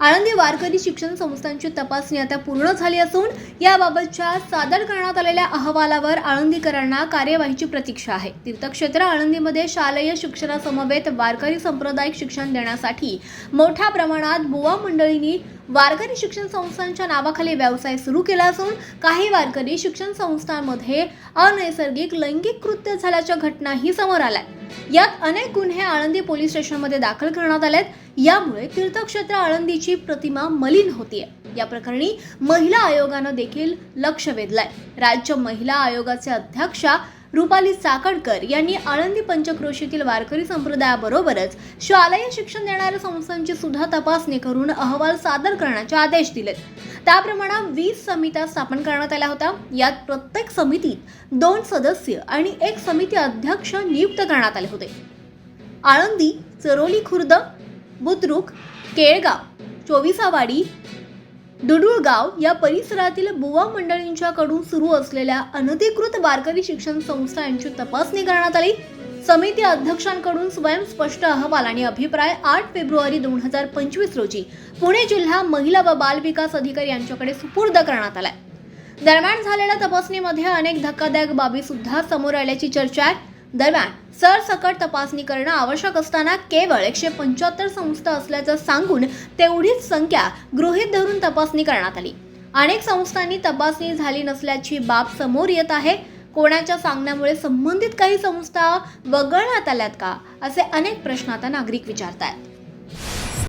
आळंदी वारकरी शिक्षण संस्थांची तपासणी आता पूर्ण झाली असून याबाबतच्या सादर करण्यात आलेल्या अहवालावर आळंदीकरांना कार्यवाहीची प्रतीक्षा आहे. तीर्थक्षेत्र आळंदीमध्ये शालेय शिक्षणासमवेत वारकरी सांप्रदायिक शिक्षण देण्यासाठी मोठ्या प्रमाणात बुवा मंडळींनी वारकरी शिक्षण संस्थांच्या नावाखाली व्यवसाय सुरू केला असून काही वारकरी शिक्षण संस्थांमध्ये अनैसर्गिक लैंगिक कृत्य झाल्याच्या घटनाही समोर आल्या. यात अनेक गुन्हे आळंदी पोलीस स्टेशनमध्ये दाखल करण्यात आलेत. यामुळे तीर्थक्षेत्र आळंदीची प्रतिमा मलिन होतीये. या प्रकरणी महिला आयोगानं देखील लक्ष वेधलंय. राज्य महिला आयोगाचे अध्यक्षा रुपाली चाकणकर यांनी आळंदी पंचक्रोशीतील वारकरी संप्रदायाबरोबरच शालेय शिक्षण देणाऱ्या संस्थांची सुद्धा तपासणी करून अहवाल सादर करण्याचे आदेश दिलेत. त्याप्रमाणे वीस समित्या स्थापन करण्यात आल्या होत्या. यात प्रत्येक समितीत दोन सदस्य आणि एक समिती अध्यक्ष नियुक्त करण्यात आले होते. आळंदी चरोली खुर्द बुद्रुक केळगाव चोविसावाडी डुडुळगाव या परिसरातील बुवा मंडळींच्याकडून सुरू असलेल्या अनधिकृत वारकरी शिक्षण संस्था यांची तपासणी करण्यात आली. समिती अध्यक्षांकडून स्वयंस्पष्ट अहवाल आणि अभिप्राय आठ फेब्रुवारी दोन हजार पंचवीस रोजी पुणे जिल्हा महिला व बाल विकास अधिकारी यांच्याकडे सुपूर्द करण्यात आलाय. दरम्यान झालेल्या तपासणीमध्ये अनेक धक्कादायक बाबी सुद्धा समोर आल्याची चर्चा आहे. दरम्यान सरसकट तपासणी करणं आवश्यक असताना केवळ एकशे पंच्याहत्तर संस्था असल्याचं सांगून तेवढीच संख्या गृहीत धरून तपासणी करण्यात आली. अनेक संस्थांनी तपासणी झाली नसल्याची बाब समोर येत आहे. कोणाच्या सांगण्यामुळे संबंधित काही संस्था वगळण्यात आल्यात का? असे अनेक प्रश्न आता नागरिक विचारतात